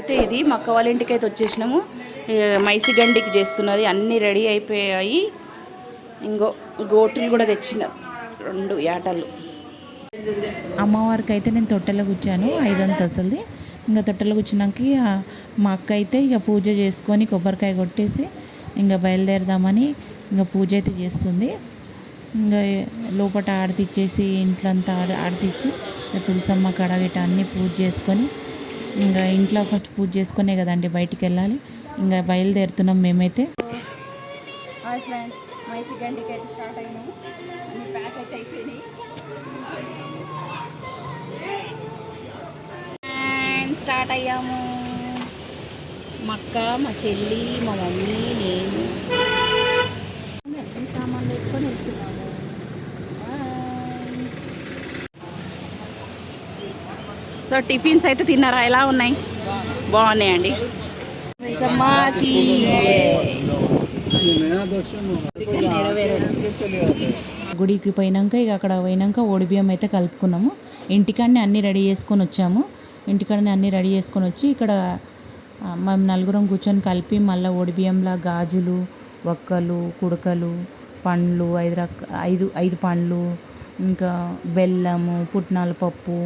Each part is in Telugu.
అయితే ఇది మా అక్క వాళ్ళ ఇంటికి అయితే వచ్చేసినాము. ఏ, మైసి గండికి చేస్తున్నది. అన్నీ రెడీ అయిపోయాయి. ఇంకో గోటులు కూడా తెచ్చిన రెండు యాటలు. అమ్మవారికి అయితే నేను తొట్టెలో కూర్చాను అసలు ఇంకా తొట్టెలో కూర్చున్నాక మా అక్క అయితే ఇక పూజ చేసుకొని కొబ్బరికాయ కొట్టేసి ఇంకా బయలుదేరదామని ఇంకా పూజ అయితే చేస్తుంది. ఇంకా లోపల ఆడతిచ్చేసి ఇంట్లో అంతా ఆడ ఆడతిచ్చి తులసమ్మ కడ అన్నీ పూజ చేసుకొని ఇంకా ఇంట్లో ఫస్ట్ పూజ చేసుకునే కదండి బయటికి వెళ్ళాలి. ఇంకా బయలుదేరుతున్నాం మేమైతే. హాయ్ ఫ్రెండ్స్ అయితే స్టార్ట్ అయినాము అన్ని ప్యాక్ అయితే అయిపోయినాయి. And స్టార్ట్ అయ్యాము. మా అక్క మా చెల్లి మా మమ్మీ నేను. అన్ని సామాన్లు పెట్టుకొని వెళ్తున్నాము. సో టిఫిన్స్ అయితే తిన్నారా? ఎలా ఉన్నాయి? బాగున్నాయండి. గుడికి పోయినాక ఇక అక్కడ పోయినాక ఓడిబియ్యం అయితే కలుపుకున్నాము. ఇంటికాడనే అన్నీ రెడీ చేసుకొని వచ్చాము. ఇంటికాడనే అన్నీ రెడీ చేసుకొని వచ్చి ఇక్కడ మేము నలుగురం కూర్చొని కలిపి మళ్ళీ ఓడిబియ్యంలా గాజులు వక్కలు కుడకలు పండ్లు ఐదు రక ఐదు ఐదు పండ్లు ఇంకా బెల్లము పుట్నాల పప్పు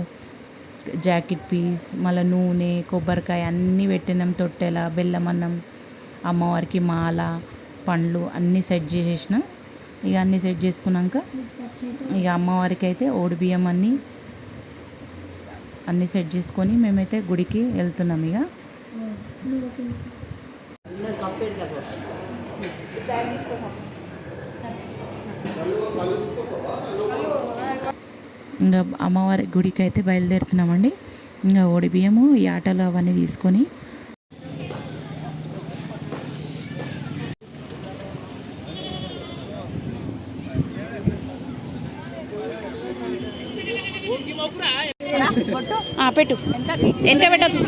జాకెట్ పీస్ మళ్ళీ నూనె కొబ్బరికాయ అన్నీ పెట్టినాం తొట్టెల బెల్లం అన్నం అమ్మవారికి మాల పండ్లు అన్నీ సెట్ చేసేసిన. ఇక అన్నీ సెట్ చేసుకున్నాక ఇక అమ్మవారికి అయితే ఓడి బియ్యం అన్నీ అన్నీ సెట్ చేసుకొని మేమైతే గుడికి వెళ్తున్నాం ఇక. ఇంకా అమ్మవారి గుడికి అయితే బయలుదేరుతున్నామండి. ఇంకా ఓడి బియ్యము ఈ ఆటలు అవన్నీ తీసుకొని. ఆ, పెట్టు. ఎంత పెట్టదు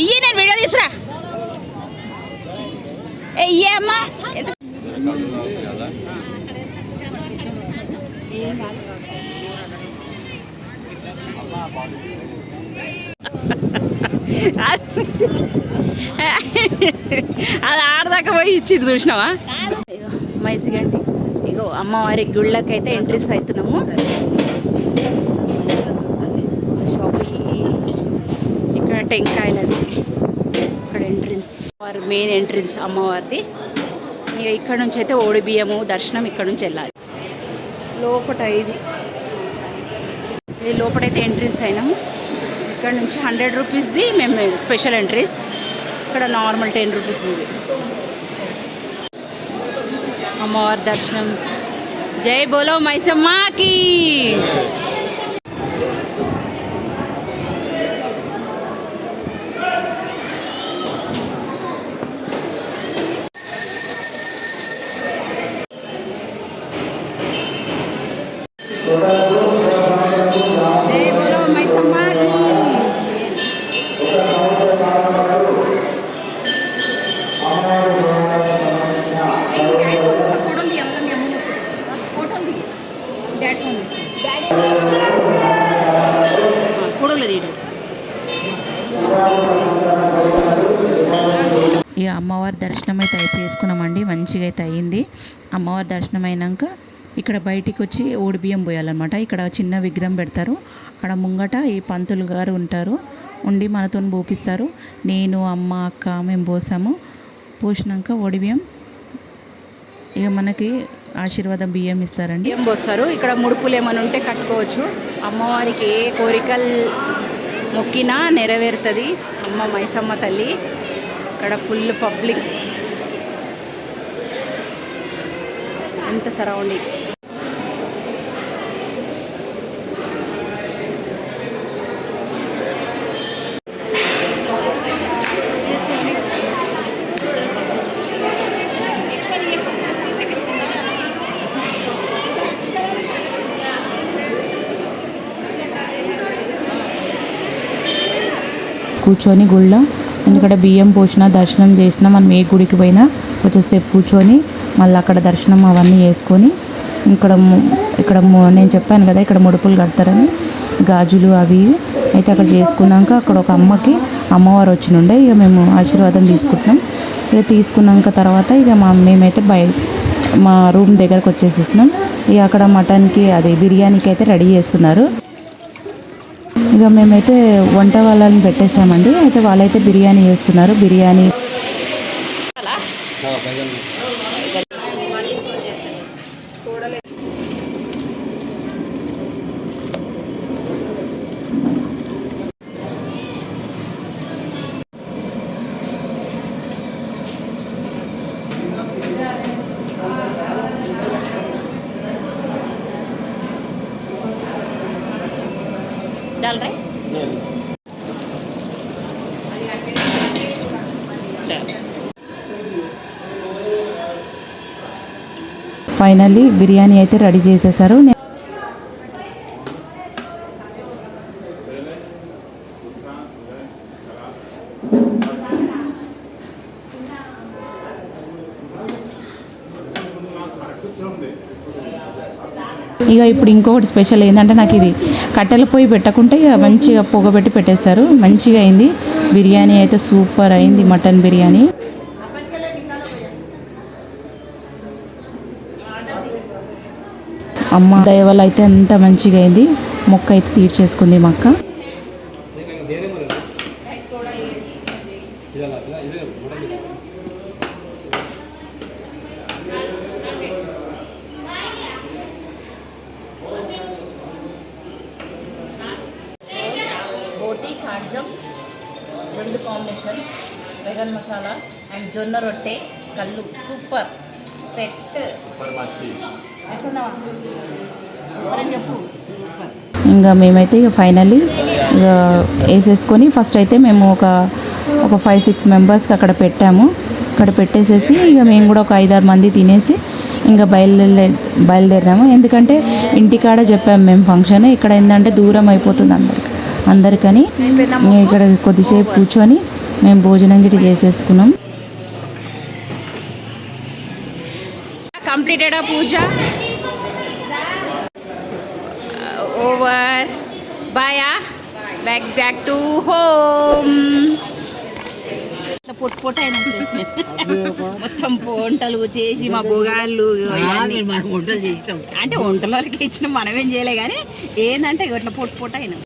ఇయ్యి నేను వీడియో తీసురా. ఏ ఇయ్యే అమ్మా. అది ఆడదాకా పోయి ఇచ్చింది చూసినావా? ఇగో మైసిగండి ఇగో అమ్మవారి గుళ్ళకైతే ఎంట్రీస్ అవుతున్నాము షాపింగ్ ఇక్కడ టెంకాయలది. ఇక్కడ ఎంట్రన్స్ వారి మెయిన్ ఎంట్రన్స్ అమ్మవారిది. ఇక ఇక్కడ నుంచి అయితే ఓడి బియ్యము దర్శనం ఇక్కడ నుంచి వెళ్ళాలి. లోపట ఇది. ఇది లోపటైతే ఎంట్రన్స్ అయినాము. ఇక్కడ నుంచి హండ్రెడ్ రూపీస్ది మేము స్పెషల్ ఎంట్రీస్ ఇక్కడ నార్మల్ టెన్ రూపీస్ ఇది అమ్మవారి దర్శనం. జై బోలో మైసమ్మకి ఇక అమ్మవారి దర్శనం అయితే అయితే చేసుకున్నామండి. మంచిగా అయితే అయ్యింది. అమ్మవారి దర్శనం అయినాక ఇక్కడ బయటికి వచ్చి ఓడి బియ్యం పోయాలన్నమాట. ఇక్కడ చిన్న విగ్రహం పెడతారు. ఆడ ముంగట ఈ పంతులు గారు ఉంటారు. ఉండి మనతో పోపిస్తారు నేను అమ్మ అక్క మేము పోసాము. పోసినాక ఓడి బియ్యం. ఇక మనకి ఆశీర్వాదం బియ్యం ఇస్తారండి. బియ్యం పోస్తారు. ఇక్కడ ముడుపులు ఏమైనా ఉంటే కట్టుకోవచ్చు. అమ్మవారికి ఏ కోరికలు మొక్కినా నెరవేరుతుంది. అమ్మ మైసమ్మ తల్లి. అక్కడ ఫుల్ పబ్లిక్. అంత సరౌండింగ్. కూర్చొని గుళ్ళ ఎందుకంటే బియ్యం పోసిన దర్శనం చేసిన మనం ఏ గుడికి పోయినా కొంచెంసేపు కూర్చొని మళ్ళీ అక్కడ దర్శనం అవన్నీ చేసుకొని ఇక్కడ ఇక్కడ నేను చెప్పాను కదా ఇక్కడ ముడుపులు కడతారని గాజులు అవి అయితే అక్కడ చేసుకున్నాక అక్కడ ఒక అమ్మకి అమ్మవారు వచ్చినుండే ఇక మేము ఆశీర్వాదం తీసుకుంటున్నాం. ఇక తీసుకున్నాక తర్వాత ఇక మా మేమైతే బయ మా రూమ్ దగ్గరకు వచ్చేసేసినాం ఇక అక్కడ మటన్కి అది బిర్యానీకి అయితే రెడీ చేస్తున్నారు. ఇక మేమైతే వంట వాళ్ళని పెట్టేశామండి. అయితే వాళ్ళైతే బిర్యానీ చేస్తున్నారు. బిర్యానీ. ఫైనల్లీ బిర్యానీ అయితే రెడీ చేసేసారు. ఇక ఇప్పుడు ఇంకొకటి స్పెషల్ ఏంటంటే నాకు ఇది కట్టెల పొయ్యి పెట్టకుంటే ఇక మంచిగా పొగబెట్టి పెట్టేశారు. మంచిగా అయింది. బిర్యానీ అయితే సూపర్ అయింది మటన్ బిర్యానీ. అమ్మ దయవల్ల అయితే ఎంత మంచిగా అయింది. మొక్క అయితే తీర్చేసుకుంది మా అక్క. రోటీ కాంజం రెండు కాంబినేషన్ వెగన్ మసాలా అండ్ జొన్న రొట్టె కళ్ళు సూపర్ సెట్. చెప్పు. ఇంకా మేమైతే ఇక ఫైనల్లీ ఇక వేసేసుకొని ఫస్ట్ అయితే మేము ఒక ఒక ఫైవ్ సిక్స్ మెంబర్స్కి అక్కడ పెట్టాము. అక్కడ పెట్టేసేసి ఇక మేము కూడా ఒక ఐదారు మంది తినేసి ఇంకా బయలుదేరే బయలుదేరాము ఎందుకంటే ఇంటికాడ చెప్పాము మేము ఫంక్షన్ ఇక్కడ ఏంటంటే దూరం అయిపోతుంది అందరికి అందరికని. ఇంకా ఇక్కడ కొద్దిసేపు కూర్చొని మేము భోజనం గిటి చేసేసుకున్నాం. కంప్లీటెడ్ ఆ పూజ ఓవర్ బాయా బ్యాక్ బ్యాక్ టు హోమ్ పొట్టు పొట్టు అయినా మొత్తం వంటలు చేసి మా భోగాళ్ళు. వంటలు చేస్తాం అంటే వంటల వాళ్ళకి ఇచ్చిన మనమేం చేయలే కానీ ఏంటంటే ఇట్లా పొట్టు పొట్టు అయినా.